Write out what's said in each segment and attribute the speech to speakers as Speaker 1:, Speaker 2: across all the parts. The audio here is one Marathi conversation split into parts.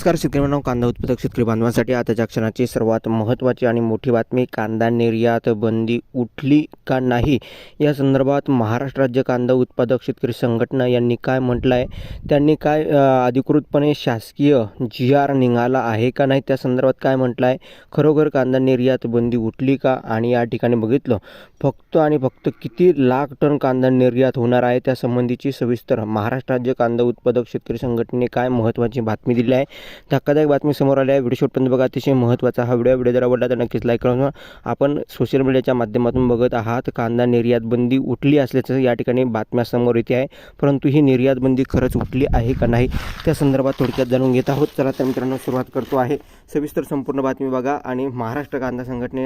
Speaker 1: नमस्कार शेतकरी कांदा उत्पादक शेतकरी बांधवांसाठी आताच्या क्षणाची सर्वात महत्त्वाची आणि मोठी बातमी कांदा निर्यात बंदी उठली का नाही? या संदर्भात महाराष्ट्र राज्य कांदा उत्पादक शेतकरी संघटना यांनी काय म्हटलं आहे त्यांनी काय अधिकृतपणे शासकीय जी आर निघाला आहे का नाही? त्या संदर्भात काय म्हटलं आहे खरोखर कांदा निर्यात बंदी उठली का? आणि या ठिकाणी बघितलं फक्त आणि फक्त किती लाख टन कांदा निर्यात होणार आहे? त्या संबंधीची सविस्तर महाराष्ट्र राज्य कांदा उत्पादक शेतकरी संघटनेने काय महत्त्वाची बातमी दिली आहे? धक्कादायक बातमी समोर आली आहे. व्हिडिओ शॉटपर्यंत बघा. अतिशय महत्त्वाचा हा व्हिडिओ व्हिडिओ जर आवडला तर नक्कीच लाईक करून आपण सोशल मीडियाच्या माध्यमातून बघत आहात. कांदा निर्यात बंदी उठली असल्याचं या ठिकाणी बातम्या समोर येते आहे. परंतु ही निर्यात बंदी खरंच उठली आहे का नाही त्या संदर्भात थोडक्यात जाणून घेत आहोत. चला तर मित्रांनो सुरुवात करतो आहे. सविस्तर संपूर्ण बातमी बघा आणि महाराष्ट्र कांदा संघटने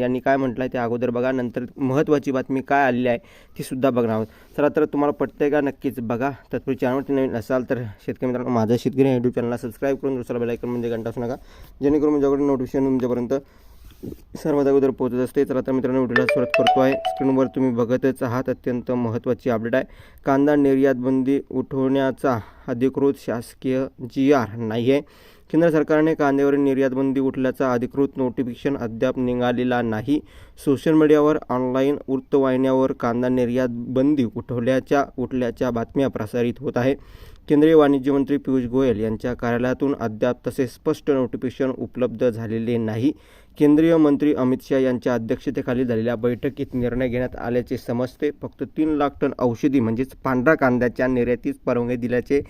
Speaker 1: यांनी काय म्हटलं आहे ते अगोदर बघा. नंतर महत्त्वाची बातमी काय आलेली आहे ती सुद्धा बघणार आहोत. चला तर तुम्हाला पटते का? नक्कीच बघा. तत्पूर्वी चॅनलवरती नवीन असाल तर शेतकरी मित्रांनो माझा शेतकरी यूट्यूब चॅनलला सबस्क्राईब करून दुसरा बेलायकन म्हणजे घंटा असू नका. जेणेकरून माझ्याकडे नोटिफिकेशन तुमच्यापर्यंत सर्वात अगोदर पोहोचत असते. तर आता मित्रांनो व्हिडिओला सुरुवात करतो आहे. स्क्रीनवर तुम्ही बघतच आहात. अत्यंत महत्त्वाची अपडेट आहे. कांदा निर्यात बंदी उठवण्याचा अधिकृत शासकीय जी आर नाही आहे केंद्र सरकारने कांद्यावरील निर्यात बंदी उठल्याचा अधिकृत नोटिफिकेशन अद्याप निघालेला नाही. सोशल मीडियावर ऑनलाईन वृत्तवाहिन्यावर कांदा निर्यात बंदी उठवल्याच्या उठल्याच्या बातम्या प्रसारित होत आहे. केंद्रीय वाणिज्य मंत्री पियुष गोयल यांच्या कार्यालयातून अद्याप तसे स्पष्ट नोटिफिकेशन उपलब्ध झालेले नाही. केंद्रीय मंत्री अमित शहा यांच्या अध्यक्षतेखाली झालेल्या बैठकीत निर्णय घेण्यात आल्याचे समजते. फक्त तीन लाख टन औषधी म्हणजेच पांढरा कांद्याच्या निर्यातीस परवानगी दिल्याचे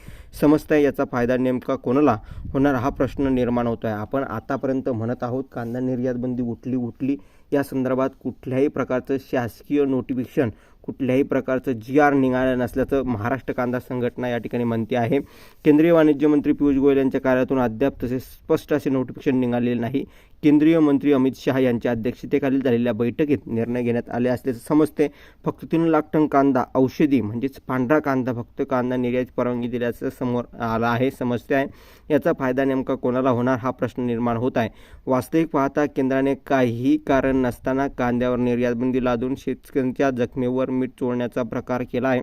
Speaker 1: समजते. याचा फायदा नेमका कोणाला होणार हा प्रश्न निर्माण होतो आहे आपण आतापर्यंत म्हणत आहोत कांदा निर्यातबंदी उठली उठली. या संदर्भात कुठल्याही प्रकारचं शासकीय नोटिफिकेशन कुठल्याही प्रकारचं जी आर निघालं नसल्याचं महाराष्ट्र कांदा संघटना या ठिकाणी म्हणते आहे. केंद्रीय वाणिज्य मंत्री पियुष गोयल यांच्या कार्यातून अद्याप तसे स्पष्ट असे नोटिफिकेशन निघालेले नाही. केंद्रीय मंत्री अमित शहा यांच्या अध्यक्षतेखाली झालेल्या बैठकीत निर्णय घेण्यात आले असल्याचं समजते. फक्त तीन लाख टन कांदा औषधी म्हणजेच पांढरा कांदा फक्त कांदा निर्यात परवानगी दिल्याचं समोर आला आहे समजते आहे. याचा फायदा नेमका कोणाला होणार हा प्रश्न निर्माण होत आहे. वास्तविक पाहता केंद्राने काहीही कारण नसताना कांद्यावर निर्यातबंदी लादून शेतकऱ्यांच्या जखमेवर मीठ चोळण्याचा प्रकार केला आहे.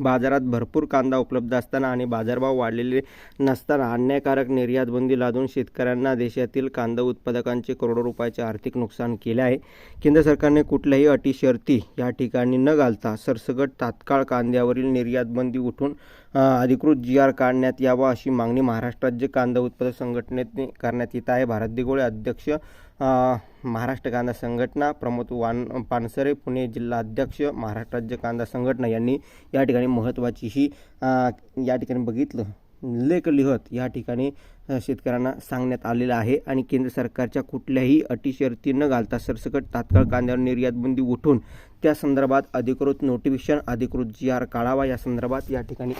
Speaker 1: बाजारात भरपूर कांदा उपलब्ध असताना आणि बाजारभाव वाढलेले नसताना अन्यायकारक निर्यातबंदी लादून शेतकऱ्यांना देशातील कांदा उत्पादकांचे करोडो रुपयाचे आर्थिक नुकसान केले आहे. केंद्र सरकारने कुठल्याही अटी शर्ती या ठिकाणी न घालता सरसगट तात्काळ कांद्यावरील निर्यातबंदी उठून अधिकृत जी आर काढण्यात यावा अशी मागणी महाराष्ट्र राज्य कांदा उत्पादक संघटनेने करण्यात येत आहे. भारत दिगोळे अध्यक्ष महाराष्ट्र कांदा संघटना प्रमोद वान पानसरे पुणे जिल्हा अध्यक्ष महाराष्ट्र राज्य कांदा संघटना यांनी या ठिकाणी महत्त्वाची ही या ठिकाणी बघितलं. लेख लिहत या ठिकाणी शेतकऱ्यांना सांगण्यात आलेलं आहे आणि केंद्र सरकारच्या कुठल्याही अटी शर्ती न घालता सरसकट तात्काळ कांद्यावर निर्यातबंदी उठून त्या संदर्भात अधिकृत नोटिफिकेशन अधिकृत जी आर काढावा या संदर्भात या ठिकाणी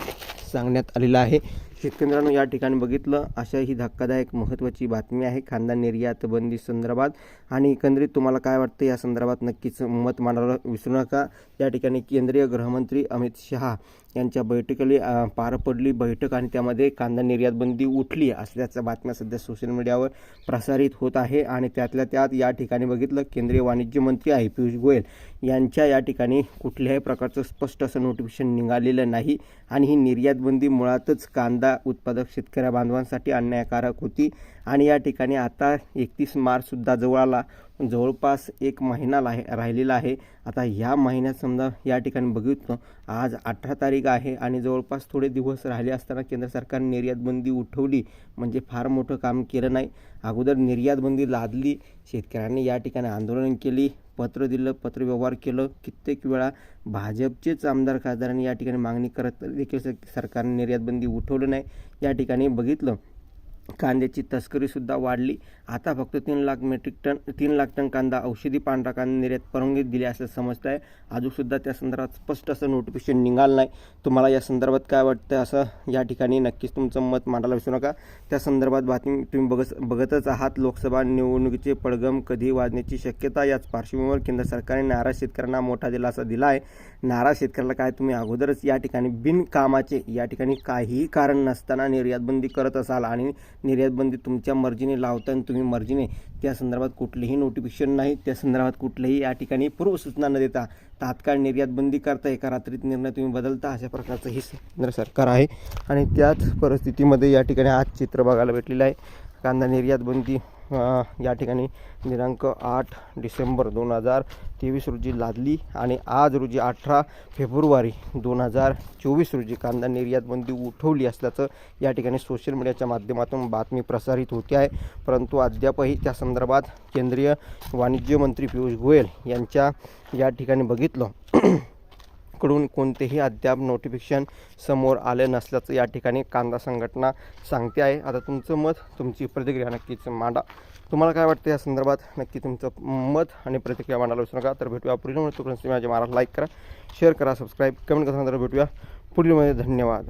Speaker 1: सांगण्यात आलेलं आहे. शेतकऱ्यांनो या ठिकाणी बघितलं अशा ही धक्कादायक महत्त्वाची बातमी आहे कांदा निर्यात बंदी संदर्भात. आणि एकंदरीत तुम्हाला काय वाटतं या संदर्भात नक्कीच मत मांडायला विसरू नका. या ठिकाणी केंद्रीय गृहमंत्री अमित शहा यांच्या बैठकीला पार पडली बैठक आणि त्यामध्ये कांदा निर्यात बंदी उठली असल्याच्या बातम्या सध्या सोशल मीडियावर प्रसारित होत आहे. आणि त्यातल्या त्यात या ठिकाणी बघितलं केंद्रीय वाणिज्य मंत्री आहे पियुष गोयल यांच्या या ठिकाणी कुठल्याही प्रकारचं स्पष्ट असं नोटिफिकेशन निघालेलं नाही. आणि ही निर्यात बंदी मुळातच कांदा उत्पादक शेतकऱ्या बांधवांसाठी अन्यायकारक होती आणि या ठिकाणी आता एकतीस मार्चसुद्धा जवळ आला. जवळपास एक महिना ला राहिलेला आहे. आता ह्या महिन्यात समजा या ठिकाणी बघितलं आज अठरा तारीख आहे आणि जवळपास थोडे दिवस राहिले असताना केंद्र सरकारने निर्यात बंदी उठवली म्हणजे फार मोठं काम केलं नाही. अगोदर निर्यात बंदी लादली शेतकऱ्यांनी या ठिकाणी आंदोलन केली पत्र दिलं पत्रव्यवहार केलं. कित्येक वेळा भाजपचेच आमदार खासदारांनी या ठिकाणी मागणी करत देखील सरकारने निर्यातबंदी उठवलं नाही. या ठिकाणी बघितलं कांद्याची तस्करीसुद्धा वाढली. आता फक्त तीन लाख मेट्रिक टन तीन लाख टन कांदा औषधी पांढरा कांदा निर्यात परवानगी दिली असं समजतं आहे अजूनसुद्धा त्या संदर्भात स्पष्ट असं नोटिफिकेशन निघालं नाही. तुम्हाला या संदर्भात काय वाटतं असं या ठिकाणी नक्कीच तुमचं मत मांडायला विसरू नका. त्या संदर्भात बातमी तुम्ही बघत बघतच आहात. लोकसभा निवडणुकीचे पडगम कधी वाजण्याची शक्यता याच पार्श्वभूमीवर केंद्र सरकारने नाराज शेतकऱ्यांना मोठा दिलासा दिला आहे. नाराज शेतकऱ्याला काय तुम्ही अगोदरच या ठिकाणी बिनकामाचे या ठिकाणी काहीही कारण नसताना निर्यातबंदी करत असाल आणि निर्यातबंदी तुमच्या मर्जीने लावता तुम्ही मर्जीने त्या संदर्भात कुठलेही नोटिफिकेशन नाही. त्या संदर्भात कुठलेही या ठिकाणी पूर्वसूचना न देता तात्काळ निर्यात बंदी करता एका रात्रीत निर्णय तुम्ही बदलता अशा प्रकारचं हे केंद्र सरकार आहे. आणि त्याच परिस्थितीमध्ये या ठिकाणी आज चित्र बघायला भेटलेलं आहे. कांदा निर्यात बंदी या ठिकाणी दिनांक आठ डिसेंबर दोन हजार तेवीस रोजी लादली आणि आज रोजी अठरा फेब्रुवारी दोन हजार चोवीस रोजी कांदा निर्यात बंदी उठवली असल्याचं या ठिकाणी सोशल मीडियाच्या माध्यमातून बातमी प्रसारित होते आहे. परंतु अद्यापही त्या संदर्भात केंद्रीय वाणिज्य मंत्री पियुष गोयल यांच्या या ठिकाणी बघितलं कडून कोणतेही अद्याप नोटिफिकेशन समोर आले नसल्याचं या ठिकाणी कांदा संघटना सांगते आहे. आता तुमचं मत तुमची प्रतिक्रिया नक्कीच मांडा. तुम्हाला काय वाटतं या संदर्भात? नक्की तुमचं मत आणि प्रतिक्रिया मांडायला विसरू नका. तर भेटूया पुढील मध्ये तोपर्यंत तुम्ही माझ्या मला लाईक करा शेअर करा सबस्क्राईब कमेंट करा तर भेटूया. पुढील मध्ये धन्यवाद.